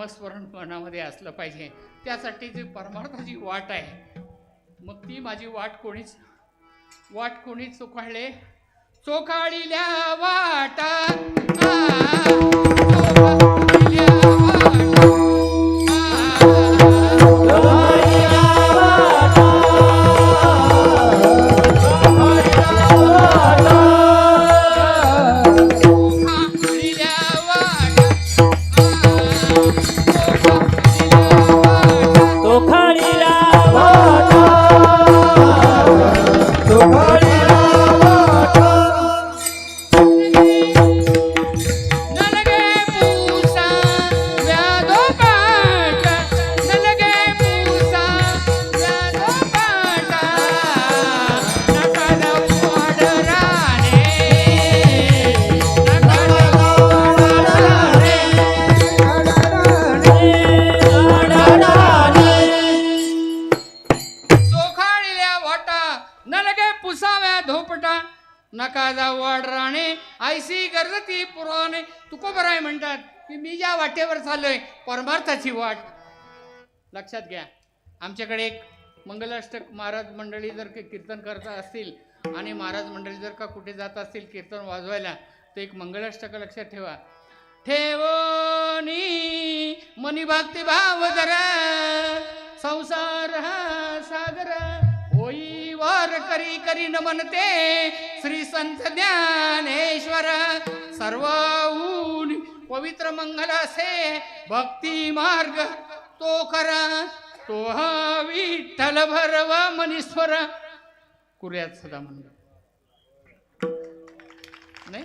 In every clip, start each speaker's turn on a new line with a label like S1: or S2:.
S1: नामस्मरण मनामध्ये असलं पाहिजे त्यासाठी जी परमार्थाची वाट आहे मग ती माझी वाट कोणीच वाट कोणी चोखाळले चोखाळील्या वाटा नका वाढ राणे आयसी गरजती पुराणे. तुकोबराय म्हणतात की मी ज्या वाटेवर चाललोय परमार्थाची वाट. लक्षात घ्या आमच्याकडे एक मंगलाष्टक महाराज मंडळी जर का कीर्तन करत असतील आणि महाराज मंडळी जर का कुठे जात असतील कीर्तन वाजवायला तर एक मंगलाष्टक लक्षात ठेवा. ठेवनी मनी भक्ती भाव धरा संसार हा करी करी न म्हणते श्री संत ज्ञानेश्वर. सर्व ऊन पवित्र मंगल असे भक्ती मार्ग तो खरा. तो हा विठ्ठल भरव मनीश्वर. कुर्यात सदा म्हणलं नाही?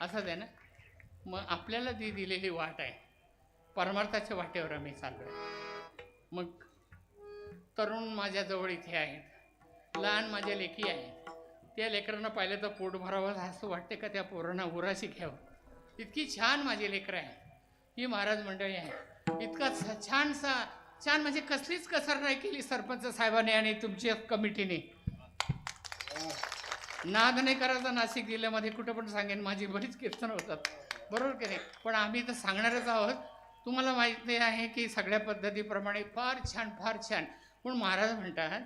S1: असंच आहे ना. मग आपल्याला ती दिलेली वाट आहे. परमार्थाच्या वाटेवर आम्ही चाललो आहे मग तरुण माझ्याजवळ इथे आहेत. लहान माझ्या लेकी आहेत त्या लेकरांना पाहिलं तर पोट भरावं असं वाटते का त्या पोरांना उराशी घ्यावं? इतकी छान माझी लेकरं आहे. ही महाराज मंडळी आहे. इतका छान छानसा छान म्हणजे कसलीच कसर नाही केली सरपंच साहेबांनी आणि तुमच्या कमिटीने. नाद नाही करायचा नाशिक जिल्ह्यामध्ये कुठं पण सांगेन माझी बरीच कीर्तन होतात. बरोबर की नाही? पण आम्ही तर सांगणारच आहोत. तुम्हाला माहिती आहे की सगळ्या पद्धतीप्रमाणे फार छान फार छान. पण महाराज म्हणतात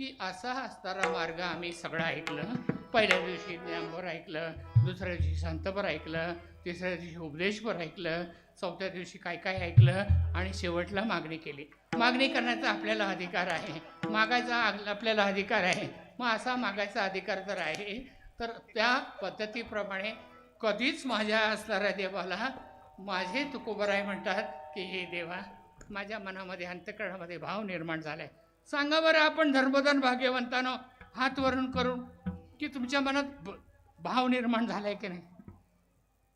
S1: की असा असणारा मार्ग आम्ही सगळं ऐकलं. पहिल्या दिवशी ज्ञानभर ऐकलं दुसऱ्या दिवशी संतभर ऐकलं तिसऱ्या दिवशी उपदेशभर ऐकलं चौथ्या दिवशी काय काय ऐकलं आणि शेवटला मागणी केली. मागणी करण्याचा आपल्याला अधिकार आहे. मागायचा आपल्याला अधिकार आहे. मग असा मागायचा अधिकार जर आहे तर त्या पद्धतीप्रमाणे कधीच माझ्या असणाऱ्या देवाला माझे तुकोबराय म्हणतात की हे देवा माझ्या मनामध्ये अंतकरणामध्ये भाव निर्माण झालाय. सांगा बरं आपण धर्मदान भाग्यवंतानं हात वरून करून की तुमच्या मनात ब- भाव निर्माण झालाय की नाही?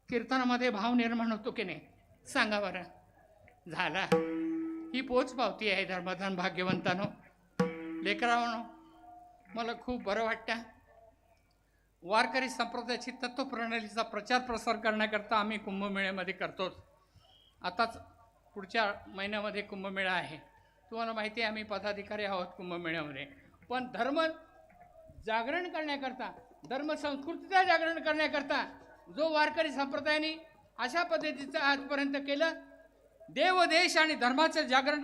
S1: कीर्तनामध्ये भाव निर्माण होतो की नाही? सांगा बरं. झाला. ही पोच पावती आहे धर्मदान भाग्यवंतानो. लेकरावानो मला खूप बरं वाटतं. वारकरी संप्रदायाची तत्वप्रणालीचा प्रचार प्रसार करण्याकरता आम्ही कुंभमेळ्यामध्ये करतोच. आताच पुढच्या महिन्यामध्ये कुंभमेळा आहे. तुम्हाला माहिती आहे आम्ही पदाधिकारी आहोत कुंभमेळ्यामध्ये. पण धर्म जागरण करण्याकरता धर्मसंस्कृतीचा जागरण करण्याकरता जो वारकरी संप्रदायाने अशा पद्धतीचं आजपर्यंत केलं देव देश आणि धर्माचं जागरण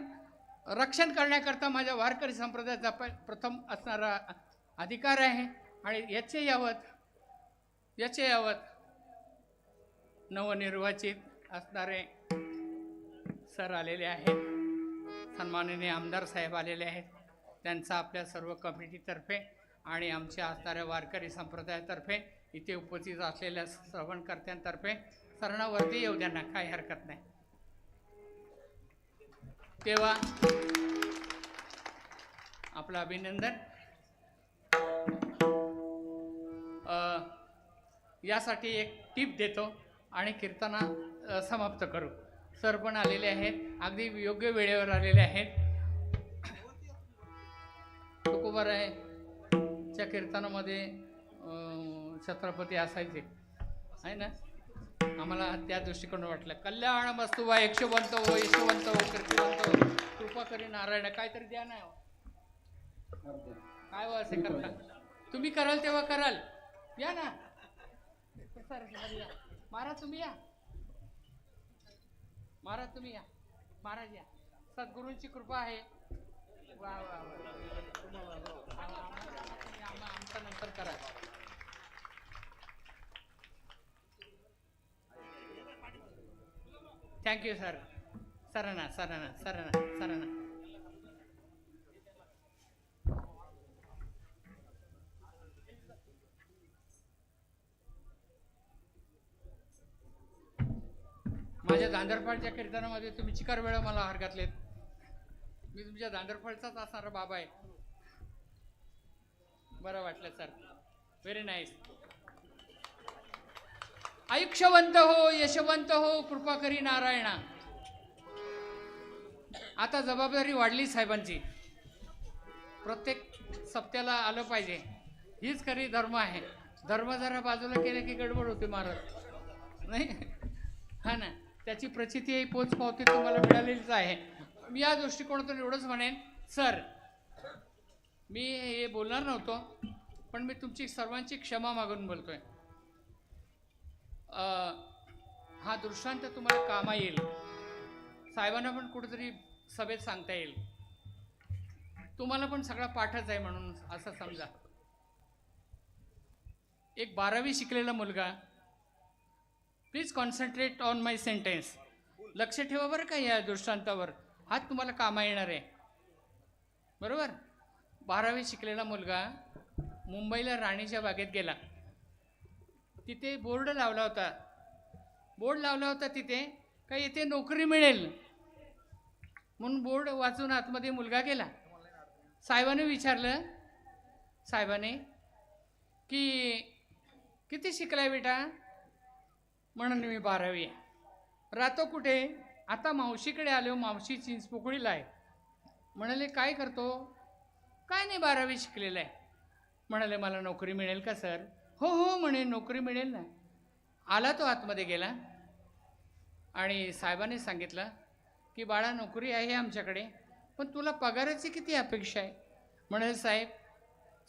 S1: रक्षण करण्याकरता माझ्या वारकरी संप्रदायाचा प प्रथम असणारा अधिकार आहे. आणि याचे यावत याचे यावत नवनिर्वाचित असणारे सर आलेले आहेत. सन्माननीय आमदार साहेब आलेले आहेत. त्यांचा आपल्या सर्व कमिटीतर्फे आणि आमच्या असणाऱ्या वारकरी संप्रदायातर्फे इथे उपस्थित असलेल्या श्रवणकर्त्यांतर्फे सरणावरती येऊ द्या काही हरकत नाही. तेव्हा आपलं अभिनंदन. यासाठी एक टीप देतो आणि कीर्तना समाप्त करू. सर पण आलेले आहेत. अगदी योग्य वेळेवर आलेले आहेत. तुकोबाराय च्या कीर्तनामध्ये छत्रपती असायचे. आहे ना? आम्हाला त्या दृष्टिकोन वाटलं. कल्याण मस्तू वा यक्षवंत हो यशवंत हो कीर्तिवंत हो. कृपा करी नारायण काहीतरी द्या ना. काय हो असे करता? तुम्ही कराल तेव्हा कराल. या ना. सर या. महाराज तुम्ही या. महाराज तुम्ही या. महाराज या. सद्गुरूंची कृपा आहे. वा वा वा. आमचं नंतर करा. थँक्यू सर सरांना सरांना सरांना सरांना माझ्या दांडरफाळच्या कीर्तनामध्ये तुम्ही चिकार वेळा मला हार घातलेत. मी तुमच्या दांडरफाळचाच असणारा बाबा आहे. बरं वाटलं सर व्हेरी नाईस आयुष्यवंत हो यशवंत हो कृपा करी नारायणा. आता जबाबदारी वाढली साहेबांची. प्रत्येक सप्त्याला आलं पाहिजे. हीच खरी धर्म आहे. धर्म जरा बाजूला केलं की गडबड होते महाराज. नाही? हा ना. त्याची प्रचिती पोच पावती तुम्हाला मिळालेलीच आहे. मी या दृष्टिकोनातून एवढंच म्हणेन सर मी हे बोलणार नव्हतो पण मी तुमची सर्वांची क्षमा मागून बोलतोय. अं, हा दृष्टांत तुम्हाला कामा येईल. साहेबांना पण कुठेतरी सभेत सांगता येईल. तुम्हाला पण सगळा पाठच आहे म्हणून असं समजा. एक बारावी शिकलेला मुलगा please concentrate on my sentence लक्ष ठेवा बरं का या दृष्टांतावर. हाच तुम्हाला कामा येणार आहे. बरोबर? बारावी शिकलेला मुलगा मुंबईला राणीच्या बागेत गेला. तिथे बोर्ड लावला होता. बोर्ड लावला होता तिथे का येथे नोकरी मिळेल? म्हणून बोर्ड वाचून आतमध्ये मुलगा गेला. साहेबाने विचारलं साहेबाने की किती शिकलाय बेटा? म्हणून मी बारावी आहे. राहतो कुठे? आता मावशीकडे आलो मावशी चिंचपोकळीला आहे. म्हणाले काय करतो? काय नाही बारावी शिकलेलं आहे. म्हणाले मला नोकरी मिळेल का सर? हो हो म्हणे नोकरी मिळेल ना. आला तो आतमध्ये गेला? आणि साहेबाने सांगितलं की बाळा नोकरी आहे आमच्याकडे पण तुला पगाराची किती अपेक्षा आहे? म्हणाले साहेब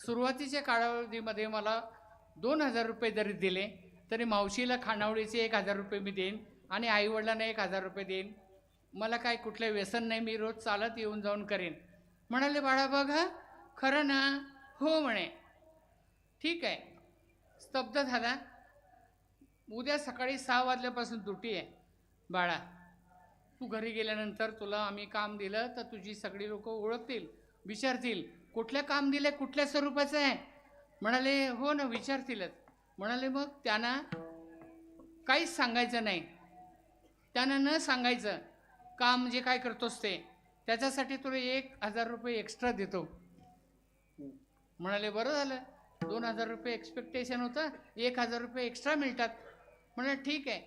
S1: सुरुवातीच्या कालावधीमध्ये मला दोन हजार रुपये जरी दिले तरी मावशीला खानावळीचे एक हजार रुपये मी देईन आणि आईवडिलांना एक हजार रुपये देईन. मला काय कुठलं व्यसन नाही मी रोज चालत येऊन जाऊन करेन. म्हणाले बाळा बघा खरं ना? हो म्हणे. ठीक आहे. स्तब्ध झाला? उद्या सकाळी सहा वाजल्यापासून दुटी आहे. बाळा तू घरी गेल्यानंतर तुला आम्ही काम दिलं तर तुझी सगळी लोक ओळखतील विचारतील कुठलं काम दिलं कुठल्या स्वरूपाचं आहे? म्हणाले हो ना विचारतीलच. म्हणाले मग त्यांना काहीच सांगायचं नाही. त्यांना न सांगायचं काम जे म्हणजे काय करतोस ते? त्याच्यासाठी तुला एक हजार रुपये एक्स्ट्रा देतो. म्हणाले बरं झालं. दोन हजार रुपये एक्सपेक्टेशन होतं. एक हजार रुपये एक्स्ट्रा मिळतात. म्हणाले ठीक आहे.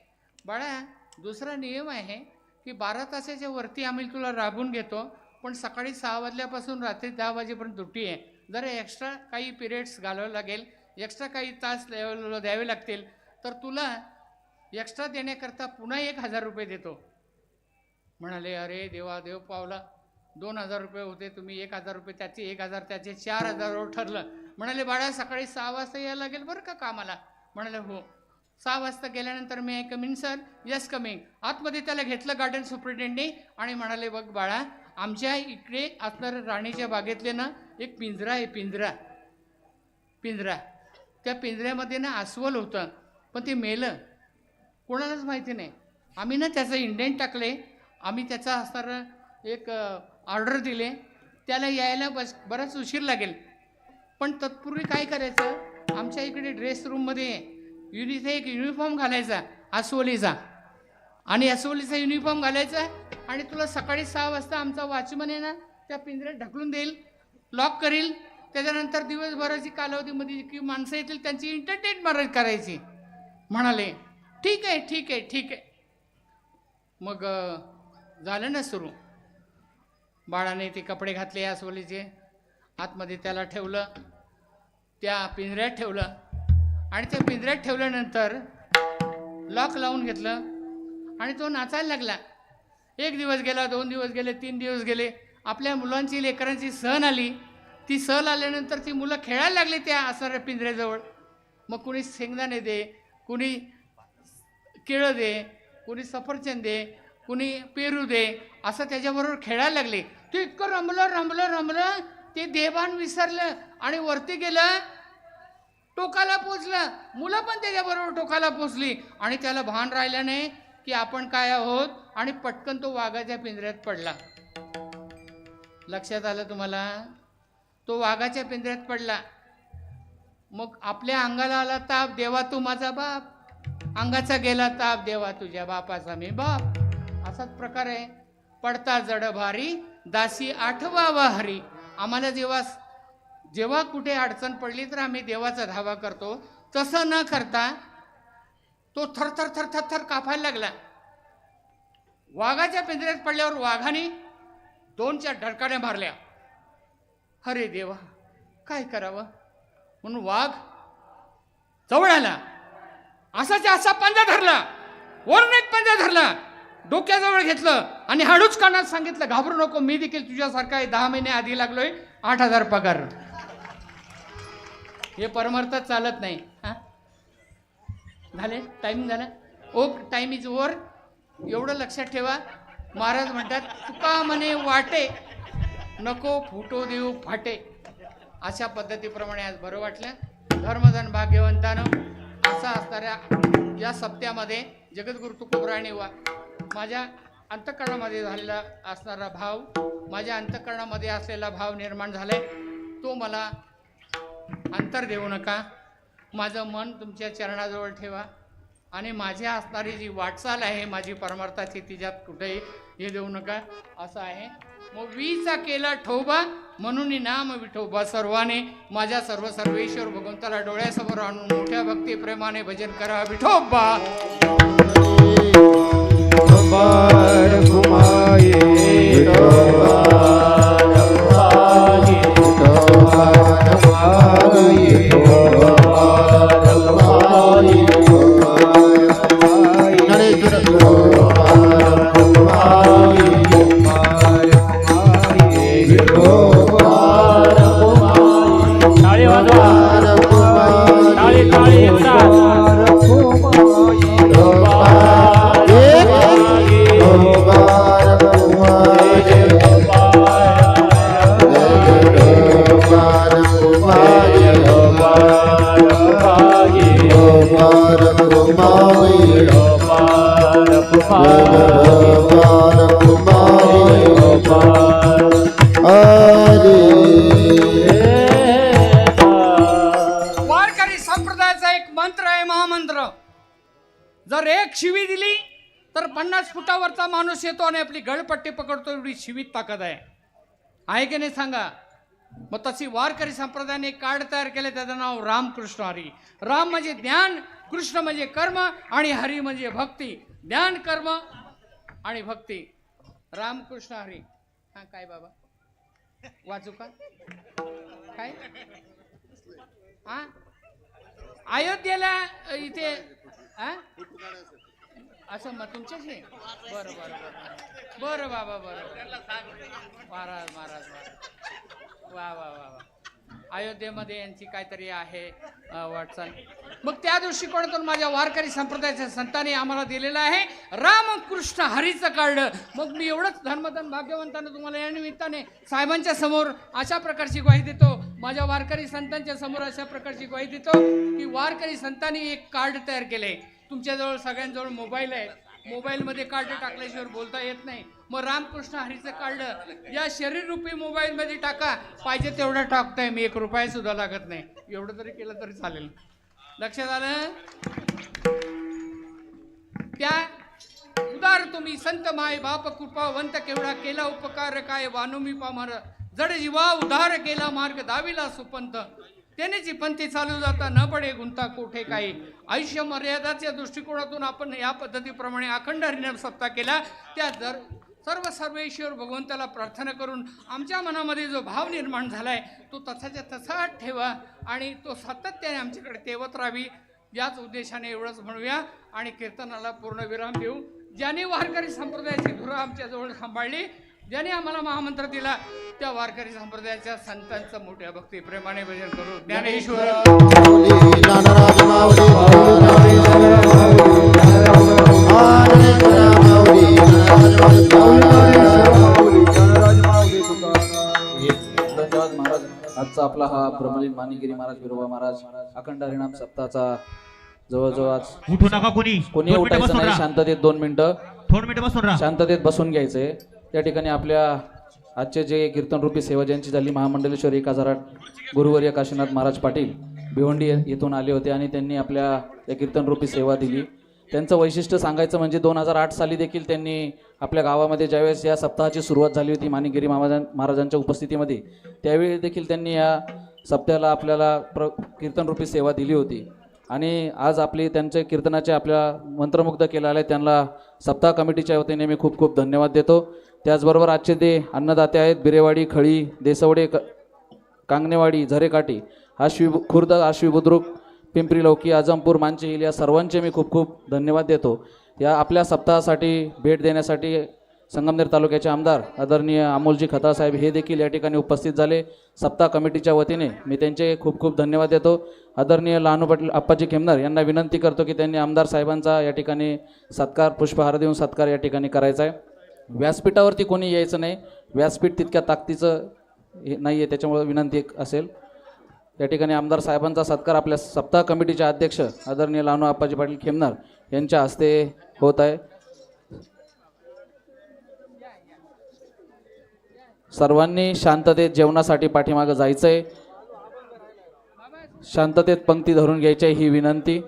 S1: बाळा दुसरा नियम आहे की बारा तासाच्या वरती आम्ही तुला राबून घेतो पण सकाळी सहा वाजल्यापासून रात्री दहा वाजेपर्यंत दुटी आहे. जरा एक्स्ट्रा काही पिरियड्स घालावं लागेल. एक्स्ट्रा काही तास लेवल द्यावे लागतील. तर तुला एक्स्ट्रा देण्याकरता पुन्हा एक हजार रुपये देतो. म्हणाले अरे देवा देव पावला. दोन हजार रुपये होते तुम्ही एक हजार रुपये त्याचे एक हजार त्याचे चार हजारवर ठरलं. म्हणाले बाळा सकाळी सहा वाजता यायला लागेल बरं का कामाला? म्हणाले हो. सहा वाजता गेल्यानंतर मी कमिंग सर यस कमिंग. आतमध्ये त्याला घेतलं गार्डन सुपरिटेंडने आणि म्हणाले बघ बाळा आमच्या इकडे असणाऱ्या राणीच्या बागेतले ना एक पिंजरा आहे पिंजरा. पिंजरा. त्या पिंजऱ्यामध्ये ना अस्वल होतं. पण ते मेलं. कोणालाच माहिती नाही. आम्ही ना त्याचं इंडेंट टाकले. आम्ही त्याचा असणारं एक ऑर्डर दिले. त्याला यायला बस बराच उशीर लागेल. पण तत्पूर्वी काय करायचं? आमच्या इकडे ड्रेस रूममध्ये युनिथे एक युनिफॉर्म घालायचा अस्वलीचा. आणि अस्वलीचा युनिफॉर्म घालायचा आणि तुला सकाळी सहा वाजता आमचा वॉचमन आहे ना त्या पिंजऱ्यात ढकलून देईल लॉक करील. त्याच्यानंतर दिवसभराची कालावधीमध्ये की माणसं येतील त्यांची एंटरटेन करायची. म्हणाले ठीक आहे ठीक आहे ठीक आहे. मग झालं ना सुरू. बाळाने ते कपडे घातले आसवलीचे आतमध्ये त्याला ठेवलं त्या पिंजऱ्यात ठेवलं. आणि त्या पिंजऱ्यात ठेवल्यानंतर लॉक लावून घेतलं आणि तो नाचायला लागला. एक दिवस गेला दोन दिवस गेले तीन दिवस गेले. आपल्या मुलांची लेकरांची सहन आली. ती सहल आल्यानंतर ती मुलं खेळायला लागली त्या असणाऱ्या पिंजऱ्याजवळ. मग कुणी शेंगदाणे दे कुणी केळं दे कुणी सफरचंद दे कुणी पेरू दे असं त्याच्याबरोबर खेळायला लागले. ते इतकं रमलं रमलं रमलं ते देवान विसरलं आणि वरती गेलं टोकाला पोचलं. मुलं पण त्याच्याबरोबर टोकाला पोचली आणि त्याला भान राहिलं नाही की आपण काय आहोत आणि पटकन तो वाघाच्या पिंजऱ्यात पडला. लक्षात आलं तुम्हाला? तो वाघाच्या पिंजऱ्यात पडला. मग आपल्या अंगाला आला ताप देवा तू माझा बाप. अंगाचा गेला ताप देवा तुझ्या बापाचा मी बाप. असाच प्रकार आहे. पडता जड भारी दासी आठवा हरी. आम्हाला जेव्हा जेव्हा कुठे अडचण पडली तर आम्ही देवाचा धावा करतो. तसं न करता तो थरथर थर थर थर कापायला लागला. वाघाच्या पिंजऱ्यात पडल्यावर वाघाने दोन चार ढडकाने मारल्या. अरे देवा काय करावं? म्हणून वाघ जवळ आला. असाच्या असा पंजा धरला. वरून एक पंजा धरला. डोक्याजवळ घेतलं आणि हळूच कानात सांगितलं घाबरू नको मी देखील तुझ्यासारखा आहे. दहा महिने आधी लागलोय आठ हजार पगार. हे परमार्थात चालत नाही. हा? झाले? टायमिंग झाला? ओ टाइम इज ओवर एवढं लक्षात ठेवा. महाराज म्हणतात तुका म्हणे वाटे नको फुटो देऊ फाटे. अशा पद्धतीप्रमाणे आज बरं वाटलं. धर्मधन भाग्यवंतानं असा असणाऱ्या या सप्त्यामध्ये जगद्गुरु तुकोबराणी वा माझ्या अंतकरणामध्ये झालेला असणारा भाव माझ्या अंतकरणामध्ये असलेला भाव निर्माण झालाय. तो मला अंतर देऊ नका. माझं मन तुमच्या चरणाजवळ ठेवा. आणि माझी असणारी जी वाटचाल आहे माझी परमार्थाची तिच्यात कुठेही हे देऊ नका. असं आहे. मग वीचा केला ठोबा म्हणून नाम विठोबा. सर्वाने माझ्या सर्व सर्वेश्वर भगवंताला डोळ्यासमोर आणून मोठ्या भक्ती प्रेमाने भजन करा. विठोबा! आपली पकडतो एवढी शिवीत ताकद आहे. आहे की नाही सांगा? मग तशी वारकरी संप्रदायाने कार्ड तयार केले त्याचं नाव रामकृष्ण हरी. राम म्हणजे ज्ञान कृष्ण म्हणजे कर्म आणि हरी म्हणजे भक्ती. ज्ञान कर्म आणि भक्ती. रामकृष्ण हरी. हा काय बाबा? वाचू का? काय? हा? अयोध्येला इथे हा? असं मग तुमच्याशी बरं बरं बरं बरं. बाबा बरं. महाराज महाराज महाराज. वा वा वा वा. अयोध्येमध्ये यांची काहीतरी आहे वाटचाल. मग त्या दृष्टिकोनातून माझ्या वारकरी संप्रदायाच्या संतांनी आम्हाला दिलेलं आहे रामकृष्ण हरीचं काढलं मग मी एवढंच धर्मधन भाग्यवंतानं तुम्हाला या निमित्ताने साहेबांच्या समोर अशा प्रकारची ग्वाही देतो. माझ्या वारकरी संतांच्या समोर अशा प्रकारची ग्वाही देतो की वारकरी संतांनी एक कार्ड तयार केले तुमच्याजवळ सगळ्यांजवळ मोबाईल आहे. मोबाईलमध्ये कार्ड टाकल्याशिवाय बोलता येत नाही. मग रामकृष्ण हरीचं काढलं या शरीररूपी मोबाईलमध्ये टाका. पाहिजे तेवढा टाकताय मी. एक रुपया सुद्धा लागत नाही. एवढं तरी केलं तरी चालेल. लक्षात आलं? त्या उदार तुम्ही संत माय बाप कृपावंत केवढा केला उपकार काय वानुमी पामार. जड जीवा उधार केला मार्ग दाविला सुपंत. त्यानेची पंथी चालू जाता न पडे गुंता कोठे काही. आयुष्य मर्यादाच्या दृष्टिकोनातून आपण या पद्धतीप्रमाणे अखंड हरिनाम सप्ताह केला. त्या जर सर्व सर्वेश्वर भगवंताला प्रार्थना करून आमच्या मनामध्ये जो भाव निर्माण झाला आहे तो तसाच्या तसा ठेवा आणि तो सातत्याने आमच्याकडे तेवत राहावी. याच उद्देशाने एवढंच म्हणूया आणि कीर्तनाला पूर्ण विराम देऊ. ज्याने वारकरी संप्रदायाची धुरा आमच्याजवळ सांभाळली ज्याने आम्हाला महामंत्र दिला त्या वारकरी संप्रदायाच्या संतांचं मोठ्या भक्ती प्रेमाने भजन करू. ज्ञानेश्वर.
S2: ज्ञानराज माऊली
S3: माऊली ज्ञानराज माऊली तुकाराम
S4: धन्यवाद महाराज आजचा आपला हा ब्रह्मलीन मानिगिरी महाराज बिरोबा महाराज अखंड हरिणाम सप्ताहाचा जवळजवळ आज
S5: उठू नका कोणी.
S4: कोणी उठायचं
S5: बसून
S4: नाही
S5: राहा.
S4: शांततेत दोन मिनिटं.
S5: दोन मिनिटं बसून राहा.
S4: शांततेत बसून घ्यायचंय. त्या ठिकाणी आपल्या आजचे जे कीर्तनरूपी सेवा ज्यांची झाली महामंडलेश्वर एक हजार आठ गुरुवर्य काशीनाथ महाराज पाटील भिवंडी येथून आले होते आणि त्यांनी आपल्या या कीर्तनरूपी सेवा दिली. त्यांचं वैशिष्ट्य सांगायचं म्हणजे दोन हजार आठ साली देखील त्यांनी आपल्या गावामध्ये ज्यावेळेस या सप्ताहाची सुरुवात झाली होती मानिगिरी महाराजां महाराजांच्या उपस्थितीमध्ये त्यावेळी देखील त्यांनी या सप्त्याला आपल्याला प्र कीर्तनरूपी सेवा दिली होती. आणि आज आपली त्यांचे कीर्तनाचे आपल्या मंत्रमुग्ध केलेले त्यांना सप्ताह कमिटीच्या वतीने मी खूप खूप धन्यवाद देतो. त्याचबरोबर आजचे ते अन्नदाते आहेत बिरेवाडी खळी देसवडे क कांगणेवाडी झरेकाठी आश्वी खुर्द आश्वी बुद्रुक पिंपरी लौकी आजमपूर मांचेहिल या सर्वांचे मी खूप खूप धन्यवाद देतो. या आपल्या सप्ताहासाठी भेट देण्यासाठी संगमनेर तालुक्याचे आमदार आदरणीय अमोलजी खतासाहेब हे देखील या ठिकाणी उपस्थित झाले. सप्ताह कमिटीच्या वतीने मी त्यांचे खूप खूप धन्यवाद देतो. आदरणीय लहानू पाटील आप्पाजी खेमनार यांना विनंती करतो की त्यांनी आमदार साहेबांचा या ठिकाणी सत्कार पुष्पहार देऊन सत्कार या ठिकाणी करायचा आहे. व्यासपीठावरती कोणी यायचं नाही. व्यासपीठ तितक्या ताकदीचं हे नाही आहे त्याच्यामुळे विनंती एक असेल. या ठिकाणी आमदार साहेबांचा सत्कार आपल्या सप्ताह कमिटीचे अध्यक्ष आदरणीय लानू आप्पाजी पाटील खेमनार यांच्या हस्ते होत आहे. सर्वांनी शांततेत जेवणासाठी पाठीमागं जायचं आहे शांततेत पंक्ती धरून घ्यायची आहे ही विनंती.